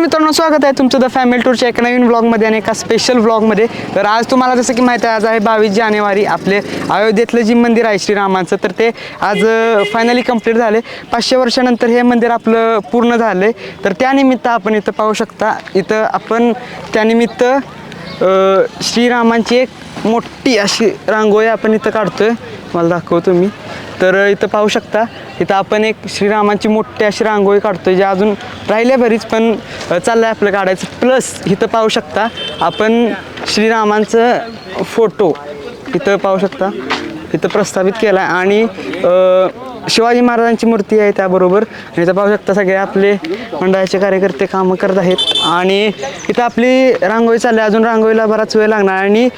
मित्रांनो स्वागत आहे तुमचं द फॅमिली टूरच्या एका नवीन ब्लॉगमध्ये आणि एका स्पेशल ब्लॉगमध्ये तर आज तुम्हाला जसं की माहिती आहे आज आहे बावीस जानेवारी आपले अयोध्येतलं जी मंदिर आहे श्रीरामांचं तर ते आज फायनली कंप्लीट झाले. पाचशे वर्षानंतर हे मंदिर आपलं पूर्ण झालं आहे तर त्यानिमित्त आपण इथं पाहू शकता इथं आपण त्यानिमित्त श्रीरामांची एक मोठी अशी रांगोळी आपण इथं काढतोय. मला दाखवतो मी. तर इथं पाहू शकता इथं आपण एक श्रीरामांची मोठी अशी रांगोळी काढतोय जे अजून राहिले बरीच पण चाललं चाललंय आपलं काढायचं. प्लस इथं पाहू शकता आपण श्रीरामांचं फोटो इथं पाहू शकता इथं प्रस्थापित केला आहे आणि शिवाजी महाराजांची मूर्ती आहे त्याबरोबर. आणि इथं पाहू शकता सगळे आपले मंडळाचे कार्यकर्ते कामं करत आहेत. आणि इथं आपली रांगोळी चालली आहे. अजून रांगोळीला बराच वेळ लागणार. आणि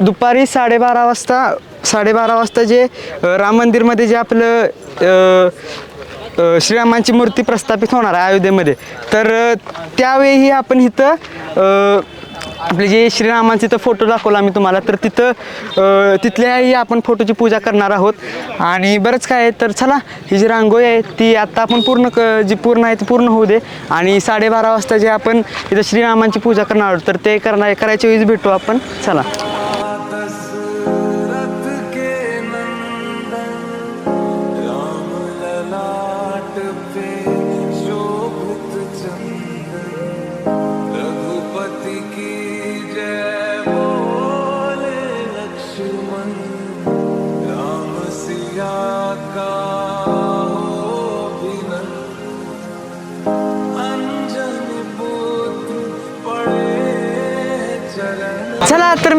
दुपारी साडेबारा वाजता साडेबारा वाजता जे राम मंदिरमध्ये जे आपलं श्रीरामांची मूर्ती प्रस्थापित होणार आहे अयोध्येमध्ये. तर त्यावेळीही त्यावेळी आपण इथं आपले जे श्रीरामांचे इथं फोटो दाखवला मी तुम्हाला तर तिथं तिथल्याही आपण फोटोची पूजा करणार आहोत. आणि बरंच काय आहे तर चला ही जी रांगोळी आहे ती आत्ता आपण पूर्ण क जी पूर्ण आहे ती पूर्ण होऊ दे. आणि साडेबारा वाजता जे आपण इथं श्रीरामांची पूजा करणार आहोत तर ते करणार करायच्या वेळीच भेटू आपण. चला.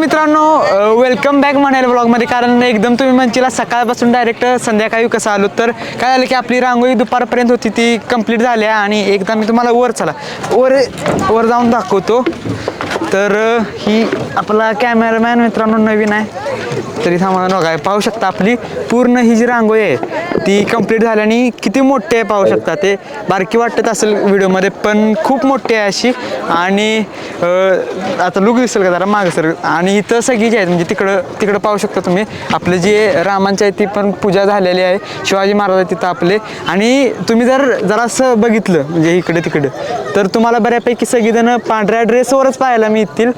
मित्रांनो वेलकम बॅक म्हणायला ब्लॉगमध्ये कारण एकदम तुम्ही म्हणशीला सकाळपासून डायरेक्ट संध्याकाळी कसं आलो तर काय झालं की आपली रांगोळी दुपारपर्यंत होती ती कंप्लीट झाली आहे आणि एकदा मी तुम्हाला वर चला. वर वर जाऊन दाखवतो. तर ही आपला कॅमेरामॅन मित्रांनो नवीन आहे. तरी थांबा बघा पाहू शकता आपली पूर्ण ही जी रांगोळी आहे ती कंप्लीट झाल्याने किती मोठी आहे पाहू शकता ते. बारकी वाटत असेल व्हिडिओमध्ये पण खूप मोठी आहे अशी. आणि आता लुक दिसेल का जरा मागं सर? आणि इथं सगळी जी आहेत म्हणजे तिकडं तिकडं पाहू शकता तुम्ही. आपलं जे रामांची आहे ती पण पूजा झालेली आहे. शिवाजी महाराज तिथं आपले. आणि तुम्ही जर जरासं बघितलं म्हणजे इकडे तिकडे तर तुम्हाला बऱ्यापैकी सगळीजणं पांढऱ्या ड्रेसवरच पाहायला मिळतील.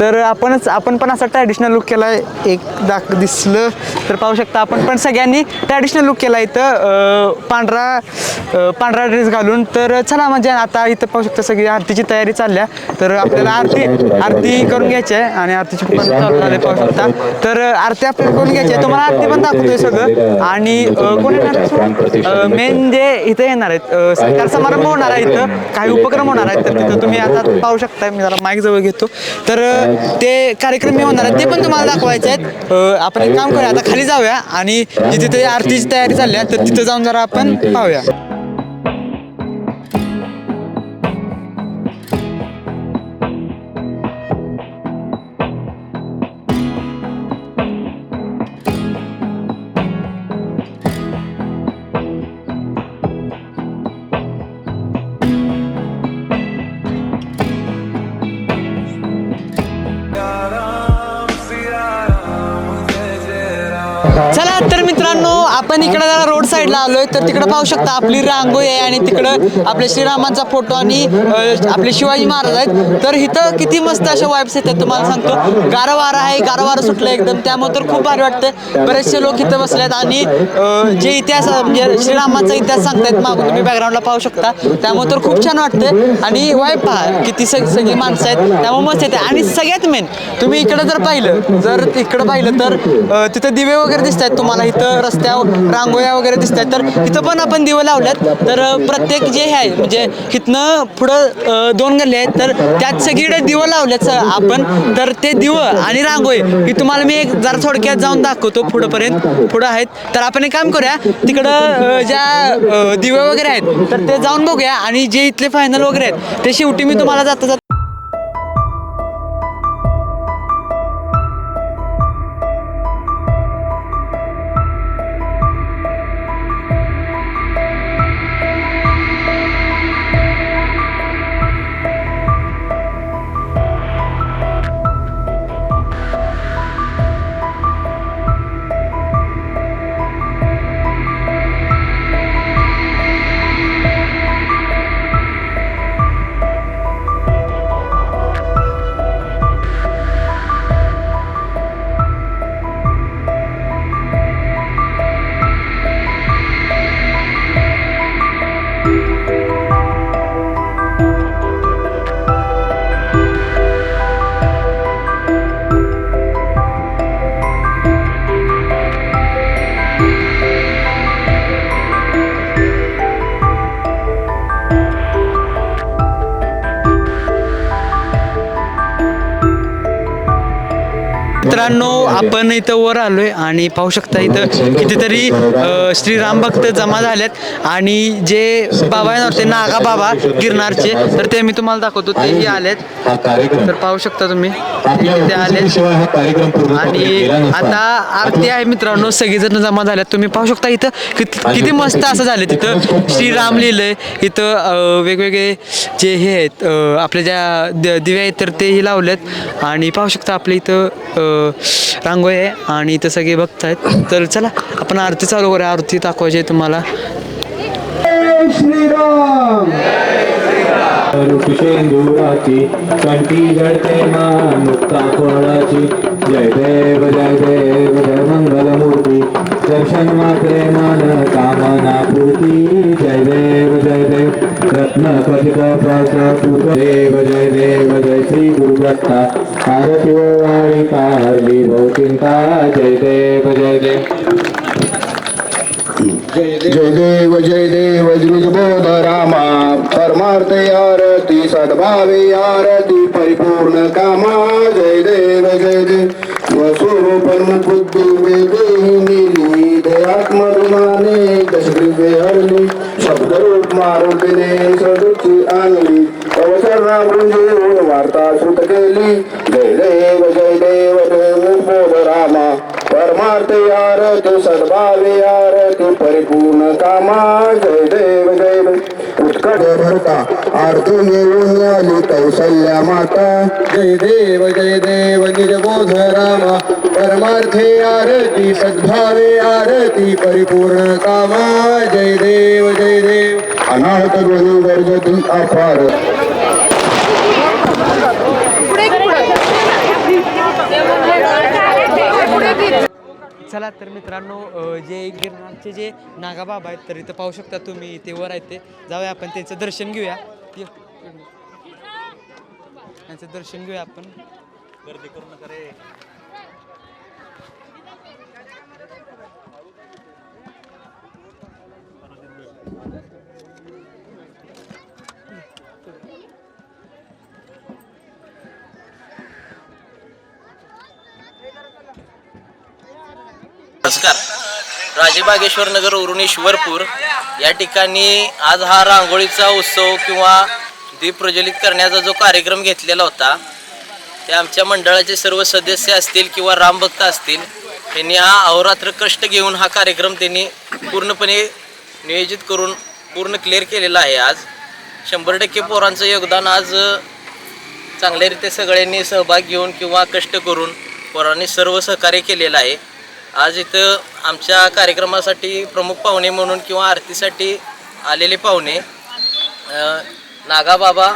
तर आपणच आपण पण असा ट्रॅडिशनल लुक केला आहे एक दाख दिसलं तर पाहू शकता आपण. पण सगळ्यांनी ट्रॅडिशनल लुक केला इथं. पांढरा पांढरा ड्रेस घालून. तर चला म्हणजे आता इथं पाहू शकता सगळी आरतीची तयारी चालल्या. तर आपल्याला आरती आरती करून घ्यायची आहे आणि आरतीची पण चालू पाहू शकता. तर आरती आपल्याला करून घ्यायची आहे. तुम्हाला आरती पण दाखवतोय सगळं. आणि कोण येणार मेन जे इथं येणार आहेत अं, सत्कार समारंभ होणार आहे इथं. काही उपक्रम होणार आहेत. तर तिथं तुम्ही आता पाहू शकता मी जरा माईक जवळ घेतो. तर ते कार्यक्रम मी होणार आहेत. ते पण तुम्हाला दाखवायचे आहेत. अं, आपण एक काम करूया आता खाली जाऊया आणि जिथे ते आरतीची तयारी चालली आहे तर तिथं जाऊन जरा आपण पाहूया. चला तर मित्रांनो आपण इकडे जरा रोड साईडला आलोय. तर तिकडे पाहू शकता आपली रांगोळी आहे आणि तिकडं आपल्या श्रीरामांचा फोटो आणि आपले शिवाजी महाराज आहेत. तर इथं किती मस्त अशा वाईब्स येतात तुम्हाला सांगतो. गारा आहे गारा सुटलं एकदम. त्यामुळे तर खूप भारी वाटतं बरेचसे लोक इथं बसलेत आणि जे इतिहास म्हणजे श्रीरामांचा इतिहास सांगतायत मागून तुम्ही बॅकग्राऊंडला पाहू शकता. त्यामुळे तर खूप छान वाटतं आणि वाईब पहा किती सगळी माणसं आहेत. त्यामुळे मस्त येते. आणि सगळ्यात मेन तुम्ही इकडं जर पाहिलं जर इकडं पाहिलं तर तिथं दिवे वगैरे दिसत आहेत तुम्हाला इथं रस्त्यावर रांगोळ्या वगैरे दिसत आहेत तर तिथं पण आपण दिवं लावल्यात. तर प्रत्येक जे हे आहे म्हणजे इथनं पुढं दोन गल्ले आहेत. तर त्यात सगळीकडे दिवं लावल्यात आपण. तर ते दिवं आणि रांगोळी ही तुम्हाला मी एक जरा थोडक्यात जाऊन दाखवतो पुढंपर्यंत. पुढं आहेत. तर आपण एक काम करूया. तिकडं ज्या दिवे वगैरे आहेत तर ते जाऊन बघूया. आणि जे इथले फायनल वगैरे आहेत ते शेवटी मी तुम्हाला जाता जाता मित्रांनो आपण इथं वर आलोय आणि पाहू शकता इथं कितीतरी श्रीराम भक्त जमा झालेत. आणि जे बाबा ना ते नागा बाबा गिरणारचे तर ते मी तुम्हाला दाखवतो. तेही आलेत. तर पाहू शकता तुम्ही. ते आलेत. पूर्ण आणि आता आरती आहे मित्रांनो सगळेजण जमा झाल्यात तुम्ही पाहू शकता इथं कित- किती मस्त असं झालं. तिथं श्रीराम लिहिलंय. इथं वेगवेगळे जे हे आहेत आपल्या ज्या दिव्या आहेत तर तेही लावलेत. आणि पाहू शकता आपल्या इथं रांगोळी आहे आणि इथं सगळे बघतायत. तर चला आपण आरती चालू करूया. आरती दाखवायची आहे तुम्हाला. ऋषेंदुराची कंठी जडते मुक्ता कोणाची जय देव जय देव जय मंगलमूर्ती दर्शन मात्रे मन कामना पूर्ती जय देव जय देव देव जय देव जय श्री गुरुदत्ता आरती वाळी कारली भौचिंता जय देव जय देव जय देव जय देव द्रुजबोध रामा परमार्थ आरती सद्भावे आरती परिपूर्ण कामा जय देव जय देव वसुरूपन बुद्धी वेदेही मिली दयात्मरुमाने दशग्रीवे हरली शब्दरूप मारुतीने सदुची आणली अवसर रामृंजी म्हणजे वार्ता सुत केली. जय देव जय देव जय बोध रामा. परमार्थ आरती सद्भावे आरती परिपूर्ण कामा. जय देव कड भरता आरती घेऊन आली कौशल्या माता. जय देव जय देव निर्बोध रामा. परमार्थे आरती सद्भावे आरती परिपूर्ण कामा. जय देव जय देव. अनाथ ध्वनी गर्जती अपार चला तर मित्रांनो जे गिरणारचे जे नागाबाबा आहेत तर इथं पाहू शकता तुम्ही ते वर आहेत ते. जाऊया आपण त्यांचं दर्शन घेऊया. त्यांचं दर्शन घेऊया आपण. गर्दी करू नका रे. नमस्कार. राजेबागेश्वर नगर उरुणेश्वरपूर या ठिकाणी आज हा रांगोळीचा उत्सव किंवा दीप प्रज्वलित करण्याचा जो कार्यक्रम घेतलेला होता ते आमच्या मंडळाचे सर्व सदस्य असतील किंवा रामभक्त असतील त्यांनी हा अहोरात्र कष्ट घेऊन हा कार्यक्रम त्यांनी पूर्णपणे नियोजित करून पूर्ण क्लिअर केलेला आहे आज. शंभर टक्के पोरांचं योगदान आज चांगल्यारीत्या सगळ्यांनी सहभाग घेऊन किंवा कष्ट करून पोरांनी सर्व सहकार्य केलेलं आहे. आज इथं आमच्या कार्यक्रमासाठी प्रमुख पाहुणे म्हणून किंवा आरतीसाठी आलेले पाहुणे नागाबाबा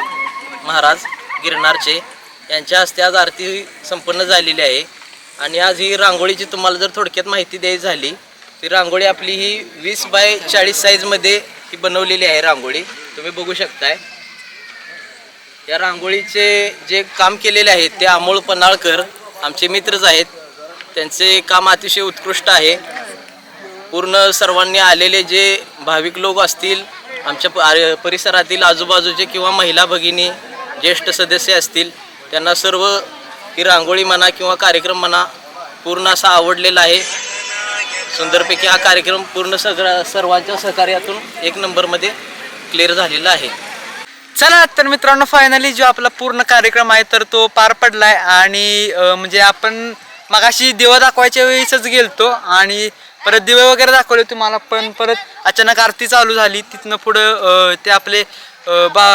महाराज गिरणारचे यांच्या हस्ते आज आरती संपन्न झालेली आहे. आणि आज ही रांगोळीची तुम्हाला जर थोडक्यात माहिती द्यायची झाली ती रांगोळी आपली ही वीस बाय चाळीस साईजमध्ये ही बनवलेली आहे रांगोळी. तुम्ही बघू शकताय. या रांगोळीचे जे काम केलेले आहेत ते अमोल पन्हाळकर आमचे मित्रच आहेत. त्यांचे काम अतिशय उत्कृष्ट आहे. पूर्ण सर्वांनी आलेले जे भाविक लोक असतील आमच्या प- आर- परिसरातील आजूबाजूचे किंवा महिला भगिनी ज्येष्ठ सदस्य असतील त्यांना सर्व ही रांगोळी म्हणा किंवा कार्यक्रम म्हणा पूर्ण असा आवडलेला आहे. सुंदरपैकी हा कार्यक्रम पूर्ण सगळ्या सर्वांच्या सहकार्यातून एक नंबरमध्ये क्लिअर झालेला आहे. चला तर मित्रांनो फायनली जो आपला पूर्ण कार्यक्रम आहे तर तो पार पडला आहे आणि म्हणजे आपण मगाशी दिवा दाखवायच्या वेळीसच गेलतो आणि परत दिवे वगैरे दाखवले तुम्हाला पण परत अचानक आरती चालू झाली. तिथनं पुढं ते आपले अं, बा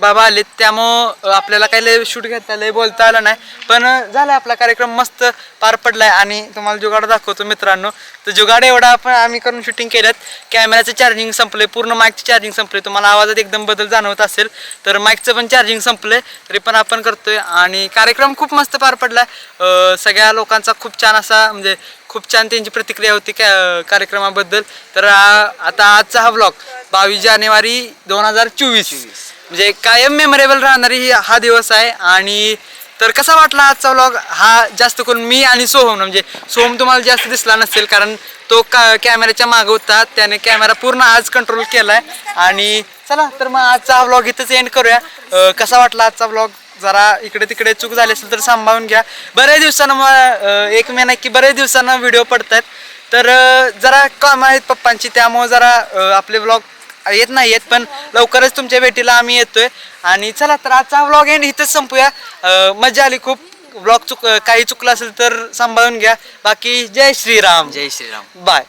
बाबा आले त्यामुळं आपल्याला काही लय शूट घेता लय बोलता आलं नाही. पण झाला आपला कार्यक्रम मस्त पार पडलाय आणि तुम्हाला जुगाड दाखवतो मित्रांनो. तर जुगाड एवढा आपण आम्ही करून शूटिंग केल्यात. कॅमेऱ्याचं चार्जिंग संपले पूर्ण माईकचं चार्जिंग संपले तुम्हाला आवाजात एकदम बदल जाणवत असेल तर माईकचं पण चार्जिंग संपले तरी पण आपण करतोय. आणि कार्यक्रम खूप मस्त पार पडला अं, सगळ्या लोकांचा खूप छान असा म्हणजे खूप छान त्यांची प्रतिक्रिया होती त्या कार्यक्रमाबद्दल. तर आता आजचा हा ब्लॉग बावीस जानेवारी दोन हजार चोवीस. म्हणजे कायम मेमोरेबल राहणारी ही हा दिवस आहे. आणि तर कसा वाटला आजचा व्लॉग हा जास्त करून मी आणि सोहम म्हणजे सोहम तुम्हाला जास्त दिसला नसेल कारण तो का कॅमेऱ्याच्या मागं होता. त्याने कॅमेरा पूर्ण आज कंट्रोल केलाय. आणि चला तर मग आजचा हा व्लॉग इथंच एंड करूया. कसा वाटला आजचा व्लॉग जरा इकडे तिकडे चूक झाली असेल तर सांभाळून घ्या. बऱ्याच दिवसानं मग एक महिना की बऱ्याच दिवसांना व्हिडिओ पडतात तर जरा काम आहेत पप्पांची त्यामुळे जरा आपले ब्लॉग येत नाही येत पण लवकरच तुमच्या भेटीला आम्ही येतोय. आणि चला तर आजचा व्लॉग एंड इथंच संपूया. मजा आली खूप. ब्लॉग चुक काही चुकलं असेल तर सांभाळून घ्या. बाकी जय श्रीराम. जय श्रीराम. बाय